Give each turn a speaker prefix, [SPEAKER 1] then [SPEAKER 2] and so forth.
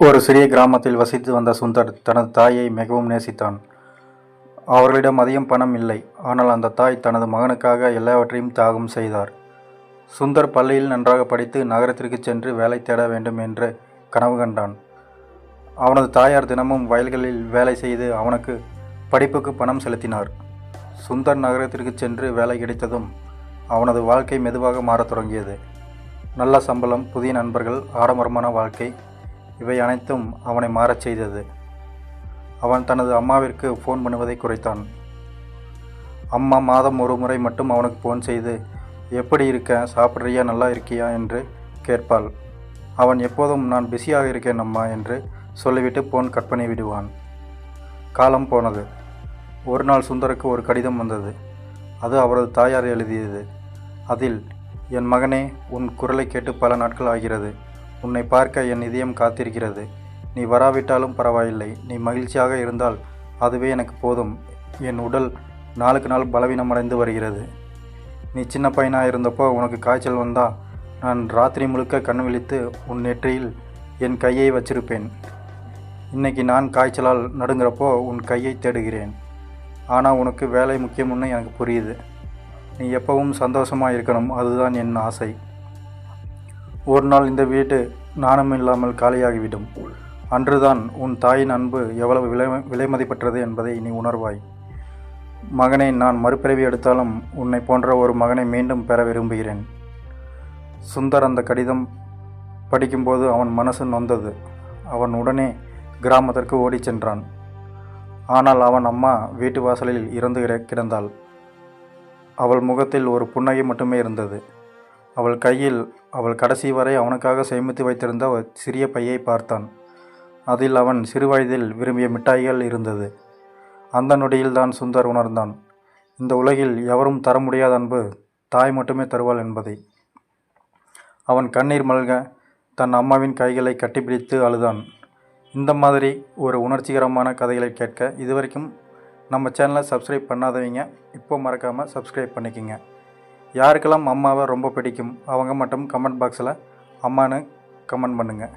[SPEAKER 1] ஒரு சிறிய கிராமத்தில் வசித்து வந்த சுந்தர் தனது தாயை மிகவும் நேசித்தான். அவர்களிடம் அதிகம் பணம் இல்லை. ஆனால் அந்த தாய் தனது மகனுக்காக எல்லாவற்றையும் தியாகம் செய்தார். சுந்தர் பள்ளியில் நன்றாக படித்து நகரத்திற்கு சென்று வேலை தேட வேண்டும் என்று கனவு கண்டான். அவனது தாயார் தினமும் வயல்களில் வேலை செய்து அவனுக்கு படிப்புக்கு பணம் செலுத்தினார். சுந்தர் நகரத்திற்கு சென்று வேலை கிடைத்ததும் அவனது வாழ்க்கை மெதுவாக மாறத் தொடங்கியது. நல்ல சம்பளம் புதிய நண்பர்கள் ஆடம்பரமான வாழ்க்கை இவை அனைத்தும் அவனை மாறச் செய்தது. அவன் தனது அம்மாவிற்கு ஃபோன் பண்ணுவதை குறைத்தான். அம்மா மாதம் ஒரு முறை மட்டும் அவனுக்கு ஃபோன் செய்து எப்படி இருக்க? சாப்பிட்றியா? நல்லா இருக்கியா? என்று கேட்பாள். அவன் எப்போதும் நான் பிஸியாக இருக்கேன் அம்மா என்று சொல்லிவிட்டு ஃபோன் கட் பண்ணி விடுவான். காலம் போனது. ஒரு நாள் சுந்தருக்கு ஒரு கடிதம் வந்தது. அது அவரது தாயார் எழுதியது. அதில் என் மகனே உன் குரலை கேட்டு பல நாட்கள் ஆகிறது. உன்னை பார்க்க என் இதயம் காத்திருக்கிறது. நீ வராவிட்டாலும் பரவாயில்லை. நீ மகிழ்ச்சியாக இருந்தால் அதுவே எனக்கு போதும். என் உடல் நாளுக்கு நாள் பலவீனமடைந்து வருகிறது. நீ சின்ன பையனாக இருந்தப்போ உனக்கு காய்ச்சல் வந்தா நான் ராத்திரி முழுக்க கண் விழித்து உன் நெற்றியில் என் கையை வச்சிருப்பேன். இன்னைக்கு நான் காய்ச்சலால் நடுங்கிறப்போ உன் கையை தேடுகிறேன். ஆனால் உனக்கு வேலை முக்கியம்னு எனக்கு புரியுது. நீ எப்பவும் சந்தோஷமாக இருக்கணும். அதுதான் என் ஆசை. ஒரு நாள் இந்த வீடு நாணம் இல்லாமல் காலியாகிவிடும். அன்றுதான் உன் தாயின் அன்பு எவ்வளவு விலை விலைமதிப்பற்றது என்பதை நீ உணர்வாய். மகனை நான் மறுபிறவி எடுத்தாலும் உன்னை போன்ற ஒரு மகனை மீண்டும் பெற விரும்புகிறேன். சுந்தர் அந்த கடிதம் படிக்கும்போது அவன் மனசு நொந்தது. அவன் உடனே கிராமத்திற்கு ஓடிச் சென்றான். ஆனால் அவன் அம்மா வீட்டு வாசலில் இறந்து கிடந்தாள். அவள் முகத்தில் ஒரு புன்னகை மட்டுமே இருந்தது. அவள் கையில் அவள் கடைசி வரை அவனுக்காக சேமித்து வைத்திருந்த சிறிய பையை பார்த்தான். அதில் அவன் சிறுவயதில் விரும்பிய மிட்டாய்கள் இருந்தது. அந்த நொடியில்தான் சுந்தர் உணர்ந்தான். இந்த உலகில் எவரும் தர முடியாத அன்பு தாய் மட்டுமே தருவாள் என்பதை. அவன் கண்ணீர் மல்க தன் அம்மாவின் கைகளை கட்டிப்பிடித்து அழுதான். இந்த மாதிரி ஒரு உணர்ச்சிகரமான கதைகளை கேட்க இதுவரைக்கும் நம்ம சேனலை சப்ஸ்கிரைப் பண்ணாதவங்க இப்போ மறக்காமல் சப்ஸ்கிரைப் பண்ணிக்கோங்க. யாருக்கெல்லாம் அம்மாவை ரொம்ப பிடிக்கும் அவங்க மட்டும் கமெண்ட் பாக்ஸில் அம்மான்னு கமெண்ட் பண்ணுங்கள்